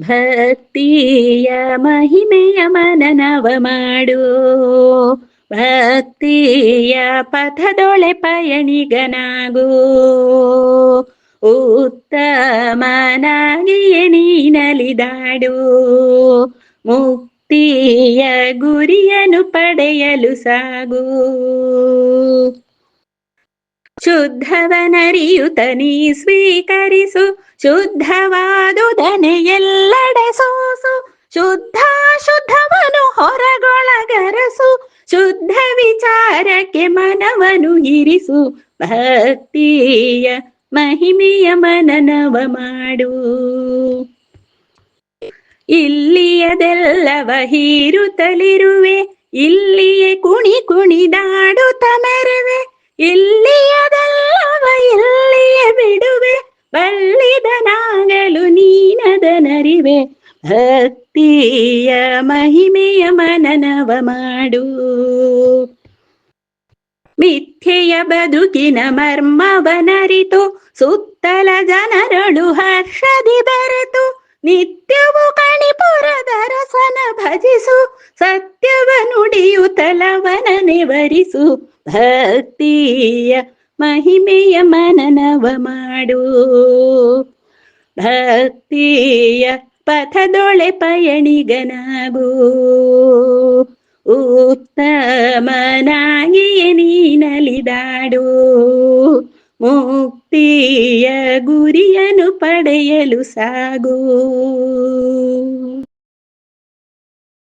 ಭಕ್ತಿಯ ಮಹಿಮೆಯ ಮನನವ ಮಾಡು. ಭಕ್ತಿಯ ಪಥದೊಳೆ ಪಯಣಿಗನಾಗು. ಉತ್ತಮನಾಗಿಯೇ ನೀನಲಿದಾಡು ಮುಕ್ತಿಯ ಗುರಿಯನ್ನು ಪಡೆಯಲು ಸಾಗು. ಶುದ್ಧವನರಿಯುತ ನೀ ಸ್ವೀಕರಿಸು ಶುದ್ಧವಾದುದನೆ ಎಲ್ಲೆಡೆ ಸೋಸು ಶುದ್ಧ ಶುದ್ಧವನು ಹೊರಗೊಳಗರಸು ಶುದ್ಧ ವಿಚಾರಕ್ಕೆ ಮನವನು ಇರಿಸು, ಭಕ್ತಿಯ ಮಹಿಮೆಯ ಮನನವ ಮಾಡು. ಇಲ್ಲಿಯದೆಲ್ಲವ ಹೀರುತ್ತಲಿರುವೆ, ಇಲ್ಲಿಯೇ ಕುಣಿ ಕುಣಿದಾಡುತ್ತ ಮೆರವೆ ಇಲ್ಲಿಯದೆಲ್ಲವ ನೀನದನರಿವೆ ಭಕ್ತಿಯ ಮಹಿಮೆಯ ಮನನವ ಮಾಡು ಮಿಥ್ಯೆಯ ಬದುಕಿನ ಮರ್ಮವನರಿತು ಸುತ್ತಲ ಜನರಳು ಹರ್ಷದಿ ಬೆರೆತು ನಿತ್ಯವು ಕಣಿಪುರದ ರಸನ ಭಜಿಸು ಸತ್ಯವ ನುಡಿಯುತ್ತಲವನ ನಿವರಿಸು ಭಕ್ತಿಯ ಮಹಿಮೆಯ ಮನನವ ಮಾಡು ಭಕ್ತಿಯ ಪಥದೊಳೆ ಪಯಣಿಗನಾಗು. ಉತ್ತಮನಾಗಿಯೇ ನೀನಲಿದಾಡು ಮುಕ್ತಿಯ ಗುರಿಯನ್ನು ಪಡೆಯಲು ಸಾಗು.